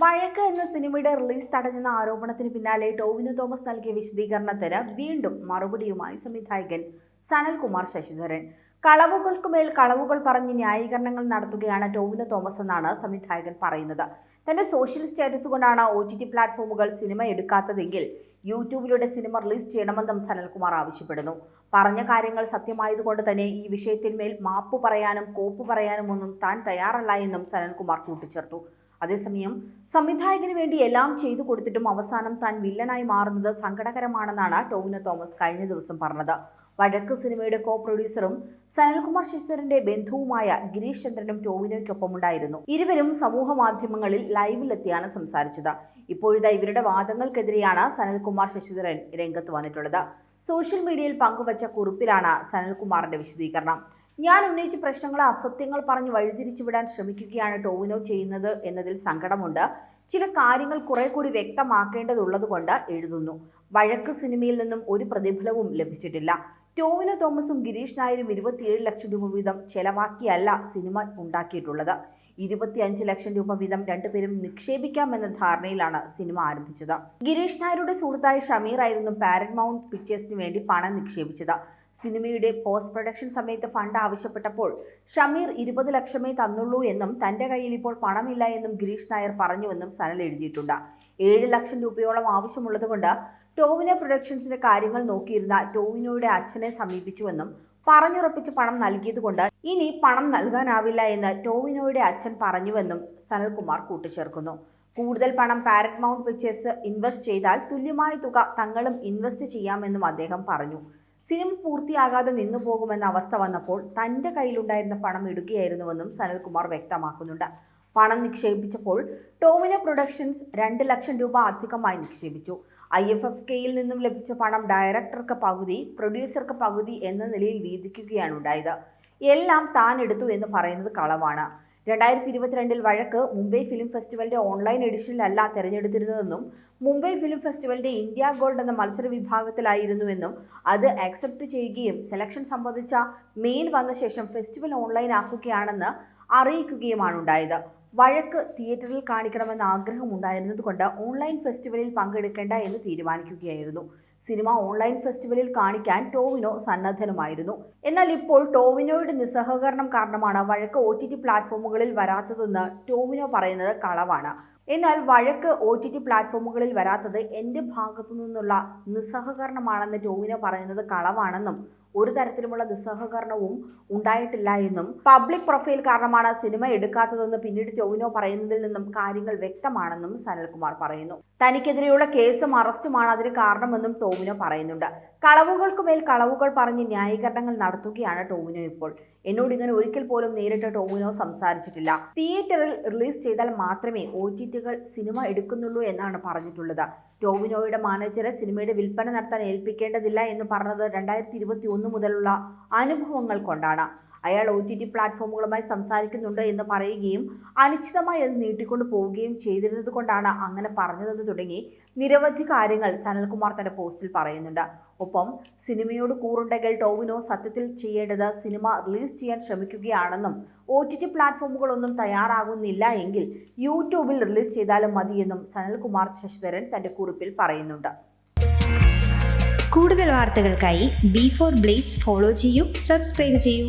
വഴക്ക് എന്ന സിനിമയുടെ റിലീസ് തടഞ്ഞെന്ന ആരോപണത്തിന് പിന്നാലെ ടോവിനോ തോമസ് നൽകിയ വിശദീകരണത്തിന് വീണ്ടും മറുപടിയുമായി സംവിധായകൻ സനൽകുമാർ ശശിധരൻ. കളവുകൾക്കുമേൽ കളവുകൾ പറഞ്ഞ് ന്യായീകരണങ്ങൾ നടത്തുകയാണ് ടോവിനോ തോമസ് എന്നാണ് സംവിധായകൻ പറയുന്നത്. തന്റെ സോഷ്യൽ സ്റ്റാറ്റസ് കൊണ്ടാണ് ഒ ടി ടി പ്ലാറ്റ്ഫോമുകൾ സിനിമ എടുക്കാത്തതെങ്കിൽ യൂട്യൂബിലൂടെ സിനിമ റിലീസ് ചെയ്യണമെന്നും സനൽകുമാർ ആവശ്യപ്പെടുന്നു. പറഞ്ഞ കാര്യങ്ങൾ സത്യമായതുകൊണ്ട് തന്നെ ഈ വിഷയത്തിന്മേൽ മാപ്പ് പറയാനും കോപ്പ് പറയാനും ഒന്നും താൻ തയ്യാറല്ല എന്നും സനൽകുമാർ കൂട്ടിച്ചേർത്തു. അതേസമയം സംവിധായകന് വേണ്ടി എല്ലാം ചെയ്തു കൊടുത്തിട്ടും അവസാനം താൻ വില്ലനായി മാറുന്നത് സങ്കടകരമാണെന്നാണ് ടോവിനോ തോമസ് കഴിഞ്ഞ ദിവസം പറഞ്ഞത്. വഴക്ക് സിനിമയുടെ കോ പ്രൊഡ്യൂസറും സനൽകുമാർ ശശിധരന്റെ ബന്ധുവുമായ ഗിരീഷ് ചന്ദ്രനും ടോവിനോയ്ക്കൊപ്പം ഉണ്ടായിരുന്നു. ഇരുവരും സമൂഹ മാധ്യമങ്ങളിൽ ലൈവിലെത്തിയാണ് സംസാരിച്ചത്. ഇപ്പോഴിതാ ഇവരുടെ വാദങ്ങൾക്കെതിരെയാണ് സനൽകുമാർ ശശിധരൻ രംഗത്ത് വന്നിട്ടുള്ളത്. സോഷ്യൽ മീഡിയയിൽ പങ്കുവച്ച കുറിപ്പിലാണ് സനൽകുമാറിന്റെ വിശദീകരണം. ഞാൻ ഉന്നയിച്ച പ്രശ്നങ്ങൾ അസത്യങ്ങൾ പറഞ്ഞ് വഴിതിരിച്ചു വിടാൻ ശ്രമിക്കുകയാണ് ടോവിനോ ചെയ്യുന്നത് എന്നതിൽ സങ്കടമുണ്ട്. ചില കാര്യങ്ങൾ കുറെ കൂടി വ്യക്തമാക്കേണ്ടതുള്ളതുകൊണ്ട് എഴുതുന്നു. വഴക്ക് സിനിമയിൽ നിന്നും ഒരു പ്രതിഫലവും ലഭിച്ചിട്ടില്ല. ടോവിനോ തോമസും ഗിരീഷ് നായരും ഇരുപത്തിയേഴ് ലക്ഷം രൂപ വീതം ചെലവാക്കിയല്ല സിനിമ ഉണ്ടാക്കിയിട്ടുള്ളത്. ഇരുപത്തിയഞ്ച് ലക്ഷം രൂപ വീതം രണ്ടുപേരും നിക്ഷേപിക്കാമെന്ന ധാരണയിലാണ് സിനിമ ആരംഭിച്ചത്. ഗിരീഷ് നായരുടെ സുഹൃത്തായ ഷമീർ ആയിരുന്നു പാരന്റ് പാരമൗണ്ട് പിക്ചേഴ്സിന് വേണ്ടി പണം നിക്ഷേപിച്ചത്. സിനിമയുടെ പോസ്റ്റ് പ്രൊഡക്ഷൻ സമയത്ത് ഫണ്ട് ആവശ്യപ്പെട്ടപ്പോൾ ഷമീർ ഇരുപത് ലക്ഷമേ തന്നുള്ളൂ എന്നും തന്റെ കയ്യിൽ ഇപ്പോൾ പണമില്ല എന്നും ഗിരീഷ് നായർ പറഞ്ഞുവെന്നും സനൽ എഴുതിയിട്ടുണ്ട്. ഏഴ് ലക്ഷം രൂപയോളം ആവശ്യമുള്ളതുകൊണ്ട് ടോവിനോ പ്രൊഡക്ഷൻസിന്റെ കാര്യങ്ങൾ നോക്കിയിരുന്ന ടോവിനോയുടെ അച്ഛനെ സമീപിച്ചുവെന്നും പറഞ്ഞുറപ്പിച്ച് പണം നൽകിയതുകൊണ്ട് ഇനി പണം നൽകാനാവില്ല എന്ന് ടോവിനോയുടെ അച്ഛൻ പറഞ്ഞുവെന്നും സനൽകുമാർ കൂട്ടിച്ചേർക്കുന്നു. കൂടുതൽ പണം പാരറ്റ് മൗണ്ട് പിക്ചേഴ്സ് ഇൻവെസ്റ്റ് ചെയ്താൽ തുല്യമായ തുക തങ്ങളും ഇൻവെസ്റ്റ് ചെയ്യാമെന്നും അദ്ദേഹം പറഞ്ഞു. സിനിമ പൂർത്തിയാകാതെ നിന്നു പോകുമെന്ന അവസ്ഥ വന്നപ്പോൾ തന്റെ കയ്യിലുണ്ടായിരുന്ന പണം ഇടുകയായിരുന്നുവെന്നും സനൽകുമാർ വ്യക്തമാക്കുന്നുണ്ട്. പണം നിക്ഷേപിച്ചപ്പോൾ ടോമിന പ്രൊഡക്ഷൻസ് രണ്ട് ലക്ഷം രൂപ അധികമായി നിക്ഷേപിച്ചു. ഐ എഫ് എഫ് കെയിൽ നിന്നും ലഭിച്ച പണം ഡയറക്ടർക്ക് പകുതി പ്രൊഡ്യൂസർക്ക് പകുതി എന്ന നിലയിൽ വീതിക്കുകയാണ് ഉണ്ടായത് എല്ലാം താൻ എടുത്തു എന്ന് പറയുന്നത് കളവാണ്. രണ്ടായിരത്തി ഇരുപത്തിരണ്ടിൽ വഴക്ക് മുംബൈ ഫിലിം ഫെസ്റ്റിവലിന്റെ ഓൺലൈൻ എഡിഷനിലല്ല തെരഞ്ഞെടുത്തിരുന്നതെന്നും മുംബൈ ഫിലിം ഫെസ്റ്റിവലിന്റെ ഇന്ത്യ ഗോൾഡ് എന്ന മത്സര വിഭാഗത്തിലായിരുന്നുവെന്നും അത് അക്സെപ്റ്റ് ചെയ്യുകയും സെലക്ഷൻ സംബന്ധിച്ച മെയിൽ വന്ന ശേഷം ഫെസ്റ്റിവൽ ഓൺലൈൻ ആക്കുകയാണെന്ന് അറിയിക്കുകയുമാണ് ഉണ്ടായത് വഴക്ക് തിയേറ്ററിൽ കാണിക്കണമെന്ന ആഗ്രഹമുണ്ടായിരുന്നതുകൊണ്ട് ഓൺലൈൻ ഫെസ്റ്റിവലിൽ പങ്കെടുക്കേണ്ട എന്ന് തീരുമാനിക്കുകയായിരുന്നു. സിനിമ ഓൺലൈൻ ഫെസ്റ്റിവലിൽ കാണിക്കാൻ ടോവിനോ സന്നദ്ധനുമായിരുന്നു. എന്നാൽ ഇപ്പോൾ ടോവിനോയുടെ നിസ്സഹകരണം കാരണമാണ് വഴക്ക് ഒ ടി ടി പ്ലാറ്റ്ഫോമുകളിൽ വരാത്തതെന്ന് ടോവിനോ പറയുന്നത് കളവാണ്. എന്നാൽ വഴക്ക് ഒ ടി ടി പ്ലാറ്റ്ഫോമുകളിൽ വരാത്തത് എന്റെ ഭാഗത്തു നിന്നുള്ള നിസ്സഹകരണമാണെന്ന് ടോവിനോ പറയുന്നത് കളവാണെന്നും ഒരു തരത്തിലുമുള്ള നിസ്സഹകരണവും ഉണ്ടായിട്ടില്ല എന്നും പബ്ലിക് പ്രൊഫൈൽ കാരണമാണ് സിനിമ എടുക്കാത്തതെന്ന് പിന്നീട് ടോവിനോ പറയുന്നതിൽ നിന്നും കാര്യങ്ങൾ വ്യക്തമാണെന്നും സനൽകുമാർ പറയുന്നു. തനിക്കെതിരെയുള്ള കേസും അറസ്റ്റുമാണ് അതിന് കാരണമെന്നും ടോവിനോ പറയുന്നുണ്ട്. കളവുകൾക്കുമേൽ കളവുകൾ പറഞ്ഞ് ന്യായീകരണങ്ങൾ നടത്തുകയാണ് ടോവിനോ ഇപ്പോൾ. എന്നോട് ഇങ്ങനെ ഒരിക്കൽ പോലും നേരിട്ട് ടോവിനോ സംസാരിച്ചിട്ടില്ല. തിയേറ്ററിൽ റിലീസ് ചെയ്താൽ മാത്രമേ ഒ ടി ടികൾ സിനിമ എടുക്കുന്നുള്ളൂ എന്നാണ് പറഞ്ഞിട്ടുള്ളത്. ടോവിനോയുടെ മാനേജറെ സിനിമയുടെ വിൽപ്പന നടത്താൻ ഏൽപ്പിക്കേണ്ടതില്ല എന്ന് പറഞ്ഞത് രണ്ടായിരത്തി ഇരുപത്തി ഒന്ന് മുതലുള്ള അനുഭവങ്ങൾ കൊണ്ടാണ്. അയാൾ ഒ ടി ടി പ്ലാറ്റ്ഫോമുകളുമായി സംസാരിക്കുന്നുണ്ട് എന്ന് പറയുകയും അനിശ്ചിതമായി അത് നീട്ടിക്കൊണ്ട് പോവുകയും ചെയ്തിരുന്നത് കൊണ്ടാണ് അങ്ങനെ പറഞ്ഞതെന്ന് തുടങ്ങി നിരവധി കാര്യങ്ങൾ സനൽകുമാർ തന്റെ പോസ്റ്റിൽ പറയുന്നുണ്ട്. ഒപ്പം സിനിമയോട് കൂറുണ്ടെങ്കിൽ ടോവിനോ സത്യത്തിൽ ചെയ്യേണ്ടത് സിനിമ റിലീസ് ചെയ്യാൻ ശ്രമിക്കുകയാണെന്നും ഒ ടി ടി പ്ലാറ്റ്ഫോമുകളൊന്നും തയ്യാറാകുന്നില്ല എങ്കിൽ യൂട്യൂബിൽ റിലീസ് ചെയ്താലും മതിയെന്നും സനൽകുമാർ ശശിധരൻ തന്റെ കുറിപ്പിൽ പറയുന്നുണ്ട്. കൂടുതൽ വാർത്തകൾക്കായി ബി ഫോർ ബ്ലേസ് ഫോളോ ചെയ്യൂ സബ്സ്ക്രൈബ് ചെയ്യൂ.